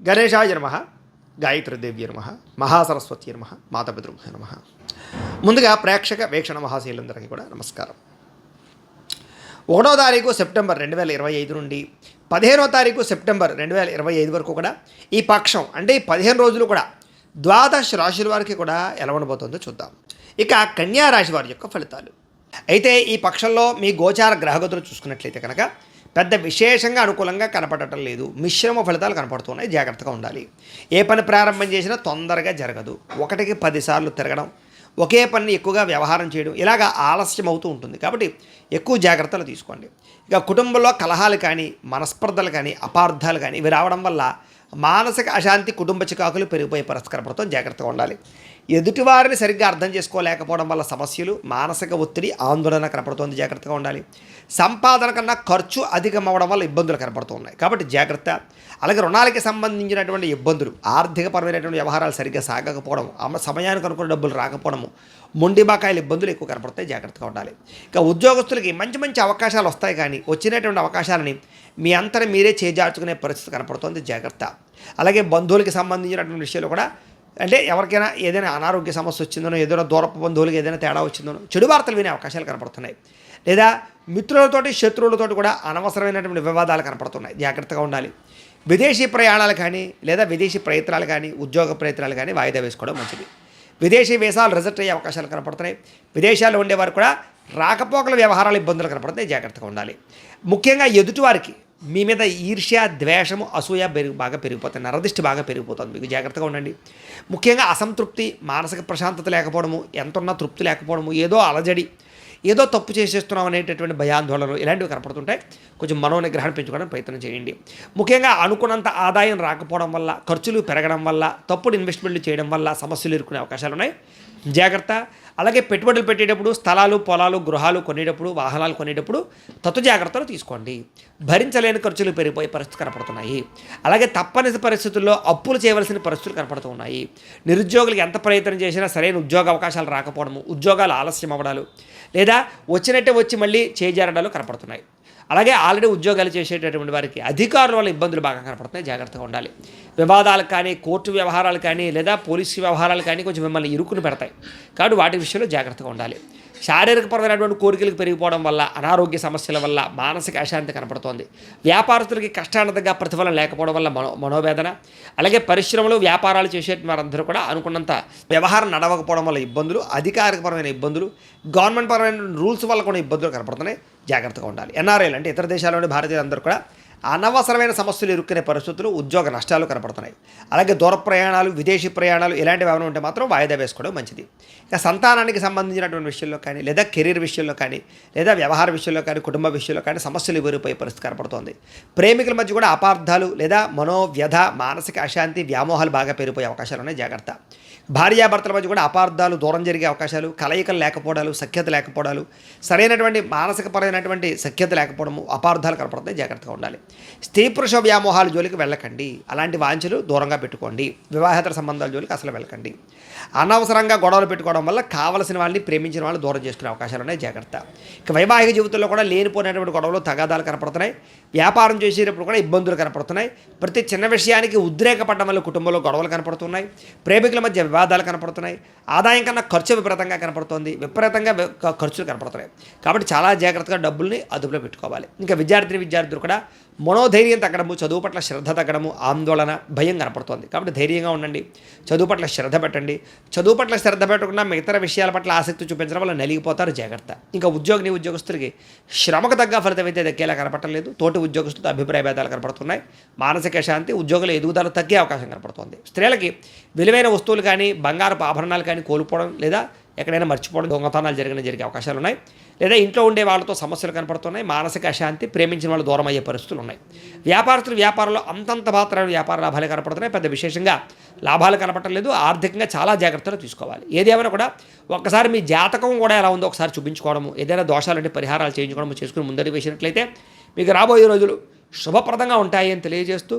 గణేశాయ నమ గాయత్రీదేవ్య నమ మహాసరస్వతి నమ మాతపితృభ్య నమ. ముందుగా ప్రేక్షక వీక్షణ మహాశీలందరికీ కూడా నమస్కారం. ఒకటో తారీఖు సెప్టెంబర్ రెండు వేల ఇరవై ఐదు నుండి పదిహేనో తారీఖు సెప్టెంబర్ రెండు వేల ఇరవై ఐదు వరకు కూడా ఈ పక్షం అంటే ఈ పదిహేను రోజులు కూడా ద్వాదశ రాశుల వారికి కూడా ఎలా ఉండబోతుందో చూద్దాం. ఇక కన్యా రాశి వారి యొక్క ఫలితాలు. అయితే ఈ పక్షంలో మీ గోచార గ్రహగతులు చూసుకున్నట్లయితే కనుక పెద్ద విశేషంగా అనుకూలంగా కనపడటం లేదు. మిశ్రమ ఫలితాలు కనపడుతున్నాయి. జాగ్రత్తగా ఉండాలి. ఏ పని ప్రారంభం చేసినా తొందరగా జరగదు. ఒకటికి పదిసార్లు తిరగడం ఒకే పని ఎక్కువగా వ్యవహారం చేయడం ఇలాగ ఆలస్యం అవుతూ ఉంటుంది. కాబట్టి ఎక్కువ జాగ్రత్తలు తీసుకోండి. ఇక కుటుంబంలో కలహాలు కానీ మనస్పర్ధలు కానీ అపార్థాలు కానీ ఇవి రావడం వల్ల మానసిక అశాంతి కుటుంబ చికాకులు పెరిగిపోయే పరిష్కారపడతాం జాగ్రత్తగా ఉండాలి. ఎదుటివారిని సరిగ్గా అర్థం చేసుకోలేకపోవడం వల్ల సమస్యలు మానసిక ఒత్తిడి ఆందోళన కనపడుతోంది జాగ్రత్తగా ఉండాలి. సంపాదన కన్నా ఖర్చు అధికం అవ్వడం వల్ల ఇబ్బందులు కనపడుతున్నాయి. కాబట్టి జాగ్రత్త. అలాగే రుణాలకి సంబంధించినటువంటి ఇబ్బందులు ఆర్థికపరమైనటువంటి వ్యవహారాలు సరిగ్గా సాగకపోవడం సమయానికి అనుకున్న డబ్బులు రాకపోవడము మొండి బాకాయల ఇబ్బందులు ఎక్కువ కనపడతాయి. జాగ్రత్తగా ఉండాలి. ఇక ఉద్యోగస్తులకి మంచి మంచి అవకాశాలు వస్తాయి కానీ వచ్చినటువంటి అవకాశాలని మీ అంతరం మీరే చేజార్చుకునే పరిస్థితి కనపడుతుంది. జాగ్రత్త. అలాగే బంధువులకి సంబంధించినటువంటి విషయాలు కూడా అంటే ఎవరికైనా ఏదైనా అనారోగ్య సమస్య వచ్చిందనో ఏదైనా దూరపు బంధువులకి ఏదైనా తేడా వచ్చిందనో చెడు వార్తలు వినే అవకాశాలు కనపడుతున్నాయి. లేదా మిత్రులతోటి శత్రువులతోటి కూడా అనవసరమైనటువంటి వివాదాలు కనపడుతున్నాయి. జాగ్రత్తగా ఉండాలి. విదేశీ ప్రయాణాలు కానీ లేదా విదేశీ ప్రయత్నాలు కానీ ఉద్యోగ ప్రయత్నాలు కానీ వాయిదా వేసుకోవడం మంచిది. విదేశీ వీసాలు రిజెక్ట్ అయ్యే అవకాశాలు కనపడుతున్నాయి. విదేశాల్లో ఉండేవారు కూడా రాకపోకల వ్యవహారాలు ఇబ్బందులు కనపడుతున్నాయి. జాగ్రత్తగా ఉండాలి. ముఖ్యంగా ఎదుటివారికి మీ మీద ఈర్ష్య ద్వేషము అసూయ పెరుగు బాగా పెరిగిపోతుంది నరదిష్టి బాగా పెరిగిపోతుంది. మీకు జాగ్రత్తగా ఉండండి. ముఖ్యంగా అసంతృప్తి మానసిక ప్రశాంతత లేకపోవడము ఎంతున్నా తృప్తి లేకపోవడము ఏదో అలజడి ఏదో తప్పు చేసేస్తున్నాం అనేటటువంటి భయాందోళనలు ఇలాంటివి కనపడుతుంటాయి. కొంచెం మనోనిగ్రహాన్ని పెంచుకోవడానికి ప్రయత్నం చేయండి. ముఖ్యంగా అనుకున్నంత ఆదాయం రాకపోవడం వల్ల ఖర్చులు పెరగడం వల్ల తప్పుడు ఇన్వెస్ట్మెంట్లు చేయడం వల్ల సమస్యలు ఎదుర్కొనే అవకాశాలు ఉన్నాయి. జాగ్రత్త. అలాగే పెట్టుబడులు పెట్టేటప్పుడు స్థలాలు పొలాలు గృహాలు కొనేటప్పుడు వాహనాలు కొనేటప్పుడు తత్వ జాగ్రత్తలు తీసుకోండి. భరించలేని ఖర్చులు పెరిగిపోయే పరిస్థితి కనపడుతున్నాయి. అలాగే తప్పనిసరి పరిస్థితుల్లో అప్పులు చేయవలసిన పరిస్థితులు కనపడుతూ ఉన్నాయి. నిరుద్యోగులకు ఎంత ప్రయత్నం చేసినా సరైన ఉద్యోగ అవకాశాలు రాకపోవడము ఉద్యోగాలు ఆలస్యం అవ్వడాలు లేదా వచ్చినట్టే వచ్చి మళ్ళీ చేజారడాలు కనపడుతున్నాయి. అలాగే ఆల్రెడీ ఉద్యోగాలు చేసేటటువంటి వారికి అధికారుల వల్ల ఇబ్బందులు బాగా కనపడుతున్నాయి. జాగ్రత్తగా ఉండాలి. వివాదాలు కానీ కోర్టు వ్యవహారాలు కానీ లేదా పోలీసు వ్యవహారాలు కానీ కొంచెం మిమ్మల్ని ఇరుకుని పెడతాయి. కాబట్టి వాటి విషయంలో జాగ్రత్తగా ఉండాలి. శారీరకపరమైనటువంటి కోరికలకు పెరిగిపోవడం వల్ల అనారోగ్య సమస్యల వల్ల మానసిక అశాంతి కనపడుతోంది. వ్యాపారస్తులకి కష్టానంతగా ప్రతిఫలం లేకపోవడం వల్ల మనో మనోవేదన అలాగే పరిశ్రమలు వ్యాపారాలు చేసే వారందరూ కూడా అనుకున్నంత వ్యవహారం నడవకపోవడం వల్ల ఇబ్బందులు అధికారికపరమైన ఇబ్బందులు గవర్నమెంట్ పరమైన రూల్స్ వల్ల కూడా ఇబ్బందులు కనపడుతున్నాయి. జాగ్రత్తగా ఉండాలి. ఎన్ఆర్ఐలు అంటే ఇతర దేశాల్లోని భారతీయులందరూ కూడా అనవసరమైన సమస్యలు ఇరుక్కునే పరిస్థితులు ఉద్యోగ నష్టాలు కనపడుతున్నాయి. అలాగే దూర ప్రయాణాలు విదేశీ ప్రయాణాలు ఇలాంటివి ఏమైనా ఉంటే మాత్రం వాయిదా వేసుకోవడం మంచిది. ఇక సంతానానికి సంబంధించినటువంటి విషయంలో కానీ లేదా కెరీర్ విషయంలో కానీ లేదా వ్యవహార విషయంలో కానీ కుటుంబ విషయంలో కానీ సమస్యలు ఎదురైపోయే పరిస్థితి కనపడుతోంది. ప్రేమికుల మధ్య కూడా అపార్థాలు లేదా మనోవ్యధ మానసిక అశాంతి వ్యామోహాలు బాగా పెరిగిపోయే అవకాశాలు ఉన్నాయి. జాగ్రత్త. భార్యాభర్తల మధ్య కూడా అపార్థాలు దూరం జరిగే అవకాశాలు కలయికలు లేకపోవడాలు సఖ్యత లేకపోవడాలు సరైనటువంటి మానసికపరమైనటువంటి సఖ్యత లేకపోవడము అపార్థాలు కనపడతాయి జాగ్రత్తగా ఉండాలి. స్త్రీ పురుష వ్యామోహాల జోలికి వెళ్ళకండి. అలాంటి వాంఛలు దూరంగా పెట్టుకోండి. వివాహేతర సంబంధాల జోలికి అసలు వెళ్ళకండి. అనవసరంగా గొడవలు పెట్టుకోవడం వల్ల కావలసిన వాళ్ళని ప్రేమించిన వాళ్ళు దూరం చేసుకునే అవకాశాలు ఉన్నాయి. జాగ్రత్త. ఇక వైవాహిక జీవితంలో కూడా లేనిపోయినటువంటి గొడవలు తగాదాలు కనపడుతున్నాయి. వ్యాపారం చేసేటప్పుడు కూడా ఇబ్బందులు కనపడుతున్నాయి. ప్రతి చిన్న విషయానికి ఉద్రేకపడడం వల్ల కుటుంబంలో గొడవలు కనపడుతున్నాయి. ప్రేమికుల మధ్య వివాదాలు కనపడుతున్నాయి. ఆదాయం కన్నా ఖర్చు విపరీతంగా కనపడుతుంది. విపరీతంగా ఖర్చులు కనపడుతున్నాయి. కాబట్టి చాలా జాగ్రత్తగా డబ్బుల్ని అదుపులో పెట్టుకోవాలి. ఇంకా విద్యార్థిని విద్యార్థులు కూడా మనోధైర్యం తగ్గడము చదువు పట్ల శ్రద్ధ తగ్గడము ఆందోళన భయం కనపడుతుంది. కాబట్టి ధైర్యంగా ఉండండి. చదువు పట్ల శ్రద్ధ పెట్టండి. చదువు పట్ల శ్రద్ధ పెట్టకుండా మిగతా విషయాల పట్ల ఆసక్తి చూపించడం వల్ల నలిగిపోతారు జాగ్రత్త. ఇంకా ఉద్యోగిని ఉద్యోగస్తులకి శ్రమకు తగ్గ ఫలితం అయితే దక్కేలా కనపడలేదు తోటి ఉద్యోగస్తులతో అభిప్రాయ భేదాలు కనపడుతున్నాయి. మానసిక శాంతి ఉద్యోగుల ఎదుగుదల తగ్గే అవకాశం కనపడుతుంది. స్త్రీలకి విలువైన వస్తువులు కానీ బంగారపు ఆభరణాలు కానీ కోల్పోవడం లేదా ఎక్కడైనా మర్చిపోవడం దొంగతనాలు జరిగిన జరిగే అవకాశాలు ఉన్నాయి. లేదా ఇంట్లో ఉండే వాళ్ళతో సమస్యలు కనపడుతున్నాయి మానసిక అశాంతి ప్రేమించిన వాళ్ళు దూరం అయ్యే పరిస్థితులు ఉన్నాయి. వ్యాపారస్తులు వ్యాపారంలో అంతంత మాత్రమే వ్యాపార లాభాలు కనపడుతున్నాయి. పెద్ద విశేషంగా లాభాలు కనపడటం లేదు. ఆర్థికంగా చాలా జాగ్రత్తలు తీసుకోవాలి. ఏదేమైనా కూడా ఒక్కసారి మీ జాతకం కూడా ఎలా ఉందో ఒకసారి చూపించుకోవడము ఏదైనా దోషాలంటే పరిహారాలు చేయించుకోవడము చేసుకుని ముందడి వేసినట్లయితే మీకు రాబోయే రోజులు శుభప్రదంగా ఉంటాయి అని తెలియజేస్తూ